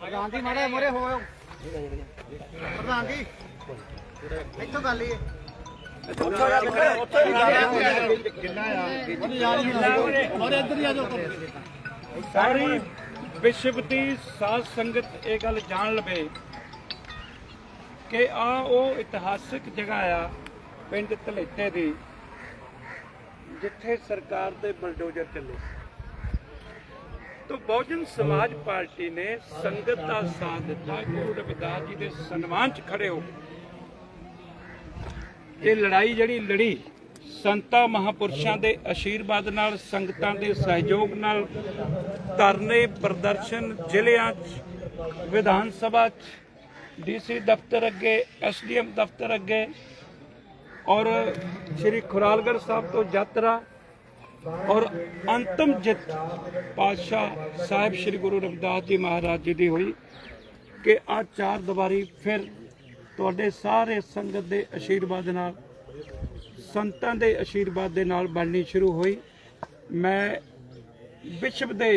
ਪ੍ਰਧਾਨ ਜੀ ਮਾੜੇ ਮੋਰੇ ਹੋਇਓ। ਪ੍ਰਧਾਨ ਜੀ ਇੱਥੋਂ ਗੱਲ ਹੀ ਸਾਰੀ ਵਿਸ਼ਵ ਦੀ ਸਾਧ ਸੰਗਤ ਇਹ ਗੱਲ ਜਾਣ ਲਵੇ ਕਿ ਆ ਉਹ ਇਤਿਹਾਸਿਕ ਜਗ੍ਹਾ ਆ ਪਿੰਡ ਧਲੇਟੇ ਦੀ ਜਿੱਥੇ ਸਰਕਾਰ ਦੇ ਬਲਡੋਜ਼ਰ ਚੱਲੇ ਤੋਂ ਬਹੁਜਨ ਸਮਾਜ ਪਾਰਟੀ ਨੇ ਸੰਗਤ ਦਾ ਸਾਥ ਦਿੱਤਾ। ਗੁਰੂ ਰਵਿਦਾਸ ਜੀ ਦੇ ਸਨਮਾਨ 'ਚ ਖੜੇ ਹੋ ਇਹ ਲੜਾਈ ਜਿਹੜੀ ਲੜੀ, ਸੰਤਾਂ ਮਹਾਪੁਰਸ਼ਾਂ ਦੇ ਆਸ਼ੀਰਵਾਦ ਨਾਲ, ਸੰਗਤਾਂ ਦੇ ਸਹਿਯੋਗ ਨਾਲ, ਧਰਨੇ ਪ੍ਰਦਰਸ਼ਨ ਜ਼ਿਲ੍ਹਿਆਂ 'ਚ, ਵਿਧਾਨ ਸਭਾ 'ਚ, ਡੀਸੀ ਦਫ਼ਤਰ ਅੱਗੇ, ਐਸਡੀਐਮ ਦਫ਼ਤਰ ਅੱਗੇ ਔਰ ਸ਼੍ਰੀ ਖੁਰਾਲਗੜ੍ਹ ਸਾਹਿਬ ਤੋਂ ਯਾਤਰਾ ਔਰ ਅੰਤਮ ਜਿੱਤ ਪਾਤਸ਼ਾਹ ਸਾਹਿਬ ਸ਼੍ਰੀ ਗੁਰੂ ਰਵਿਦਾਸ ਜੀ ਮਹਾਰਾਜ ਜੀ ਦੀ ਹੋਈ ਕਿ ਆ ਚਾਰ ਦੀਵਾਰੀ ਫਿਰ ਤੁਹਾਡੇ ਸਾਰੇ ਸੰਗਤ ਦੇ ਆਸ਼ੀਰਵਾਦ ਨਾਲ, ਸੰਤਾਂ ਦੇ ਆਸ਼ੀਰਵਾਦ ਦੇ ਨਾਲ ਬਣਨੀ ਸ਼ੁਰੂ ਹੋਈ। ਮੈਂ ਵਿਸ਼ਵ ਦੇ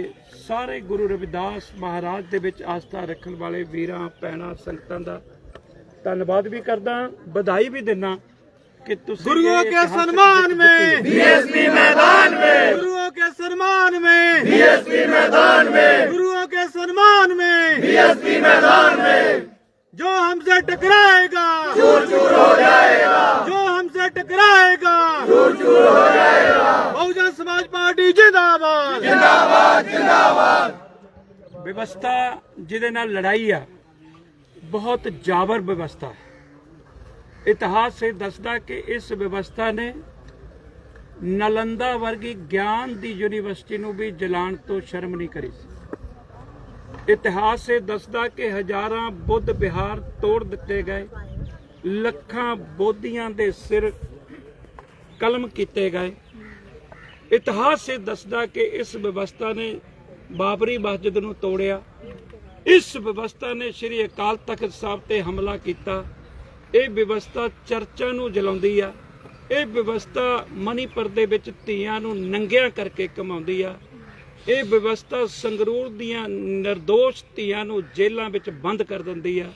ਸਾਰੇ ਗੁਰੂ ਰਵਿਦਾਸ ਮਹਾਰਾਜ ਦੇ ਵਿੱਚ ਆਸਥਾ ਰੱਖਣ ਵਾਲੇ ਵੀਰਾਂ, ਭੈਣਾਂ, ਸੰਗਤਾਂ ਦਾ ਧੰਨਵਾਦ ਵੀ ਕਰਦਾ, ਵਧਾਈ ਵੀ ਦਿੰਦਾ। ਕਿ ਤੁਸੀਂ गुरुओं ਇਹ के ਇਤਿਹਾਸਕ सम्मान ਜਿੱਤ में ਦਿੱਤੀ। बीएसपी मैदान में गुरुओं के सम्मान में बीएसपी मैदान में गुरुओं के सम्मान में बीएसपी मैदान में जो हमसे टकराएगा चूर चूर हो जाएगा जो हमसे टकराएगा चूर चूर हो जाएगा बहुजन समाज पार्टी जिंदाबाद ਵਿਵਸਥਾ ਜਿਹਦੇ ਨਾਲ ਲੜਾਈ ਆ ਬਹੁਤ ਜਾਬਰ ਵਿਵਸਥਾ ਹੈ ਇਤਿਹਾਸ ਇਹ ਦੱਸਦਾ ਕਿ ਇਸ ਵਿਵਸਥਾ ਨੇ ਨਲੰਦਾ ਵਰਗੀ ਗਿਆਨ ਦੀ ਯੂਨੀਵਰਸਿਟੀ ਨੂੰ ਵੀ ਜਲਾਣ ਤੋਂ ਸ਼ਰਮ ਨਹੀਂ ਕਰੀ ਸੀ। ਇਤਿਹਾਸ ਇਹ ਦੱਸਦਾ ਕਿ ਹਜ਼ਾਰਾਂ ਬੁੱਧ ਵਿਹਾਰ ਤੋੜ ਦਿੱਤੇ ਗਏ, ਲੱਖਾਂ ਬੋਧੀਆਂ ਦੇ ਸਿਰ ਕਲਮ ਕੀਤੇ ਗਏ। ਇਤਿਹਾਸ ਇਹ ਦੱਸਦਾ ਕਿ ਇਸ ਵਿਵਸਥਾ ਨੇ ਬਾਬਰੀ ਮਸਜਿਦ ਨੂੰ ਤੋੜਿਆ। ਇਸ ਵਿਵਸਥਾ ਨੇ ਸ੍ਰੀ ਅਕਾਲ ਤਖਤ ਸਾਹਿਬ ਤੇ ਹਮਲਾ ਕੀਤਾ। ਇਹ ਵਿਵਸਥਾ ਚਰਚਾਂ ਨੂੰ ਜਲਾਉਂਦੀ ਆ। ਇਹ ਵਿਵਸਥਾ ਮਨੀਪੁਰ ਦੇ ਵਿੱਚ ਧੀਆਂ ਨੂੰ ਨੰਗਿਆਂ ਕਰਕੇ ਕਮਾਉਂਦੀ ਆ। ਇਹ ਵਿਵਸਥਾ ਸੰਗਰੂਰ ਦੀਆਂ નિર્ਦੋਸ਼ ਧੀਆਂ ਨੂੰ ਜੇਲ੍ਹਾਂ ਵਿੱਚ ਬੰਦ ਕਰ ਦਿੰਦੀ ਆ।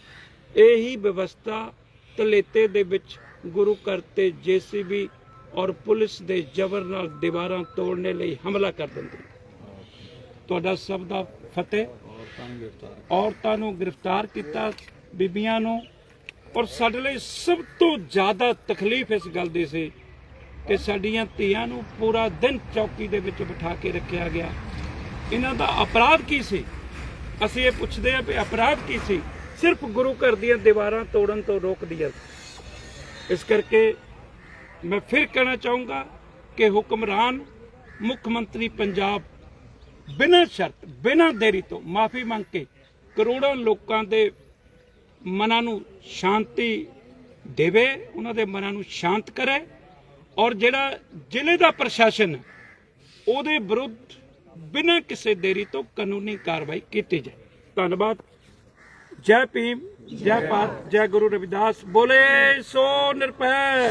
ਇਹੀ ਵਿਵਸਥਾ ਤਲੇਤੇ ਦੇ ਵਿੱਚ ਗੁਰੂ ਘਰ ਤੇ ਜੀਸੀਬੀ ਔਰ ਪੁਲਿਸ ਦੇ ਜ਼ਬਰ ਨਾਲ ਦੀਵਾਰਾਂ ਤੋੜਨੇ ਲਈ ਹਮਲਾ ਕਰ ਦਿੰਦੀ। ਤੁਹਾਡਾ ਸਭ ਦਾ ਫਤਿਹ। ਔਰਤਾਂ ਨੂੰ ਗ੍ਰਿਫਤਾਰ ਕੀਤਾ ਬੀਬੀਆਂ ਨੂੰ ਔਰ ਸਾਡੇ ਲਈ ਸਭ ਤੋਂ ਜ਼ਿਆਦਾ ਤਕਲੀਫ ਇਸ ਗੱਲ ਦੀ ਸੀ ਕਿ ਸਾਡੀਆਂ ਧੀਆਂ ਨੂੰ ਪੂਰਾ ਦਿਨ ਚੌਕੀ ਦੇ ਵਿੱਚ ਬਿਠਾ ਕੇ ਰੱਖਿਆ ਗਿਆ। ਇਹਨਾਂ ਦਾ ਅਪਰਾਧ ਕੀ ਸੀ? ਅਸੀਂ ਇਹ ਪੁੱਛਦੇ ਹਾਂ ਵੀ ਅਪਰਾਧ ਕੀ ਸੀ? ਸਿਰਫ ਗੁਰੂ ਘਰ ਦੀਆਂ ਦੀਵਾਰਾਂ ਤੋੜਨ ਤੋਂ ਰੋਕ ਦਿਆ ਇਸ ਕਰਕੇ ਮੈਂ ਫਿਰ ਕਹਿਣਾ ਚਾਹੂੰਗਾ ਕਿ ਹੁਕਮਰਾਨ ਮੁੱਖ ਮੰਤਰੀ ਪੰਜਾਬ ਬਿਨਾਂ ਸ਼ਰਤ, ਬਿਨਾਂ ਦੇਰੀ ਤੋਂ ਮਾਫੀ ਮੰਗ ਕੇ ਕਰੋੜਾਂ ਲੋਕਾਂ ਦੇ ਮਨਾਂ ਨੂੰ ਸ਼ਾਂਤੀ ਦੇਵੇ, ਉਹਨਾਂ ਦੇ ਮਨਾਂ ਨੂੰ ਸ਼ਾਂਤ ਕਰੇ ਔਰ ਜਿਹੜਾ ਜ਼ਿਲ੍ਹੇ ਦਾ ਪ੍ਰਸ਼ਾਸਨ ਉਹਦੇ ਵਿਰੁੱਧ ਬਿਨਾਂ ਕਿਸੇ ਦੇਰੀ ਤੋਂ ਕਾਨੂੰਨੀ ਕਾਰਵਾਈ ਕੀਤੀ ਜਾਏ। ਧੰਨਵਾਦ। ਜੈ ਭੀਮ, ਜੈ ਭਾਰਤ, ਜੈ ਗੁਰੂ ਰਵਿਦਾਸ। ਬੋਲੇ ਸੋ ਨਿਰਭੈ।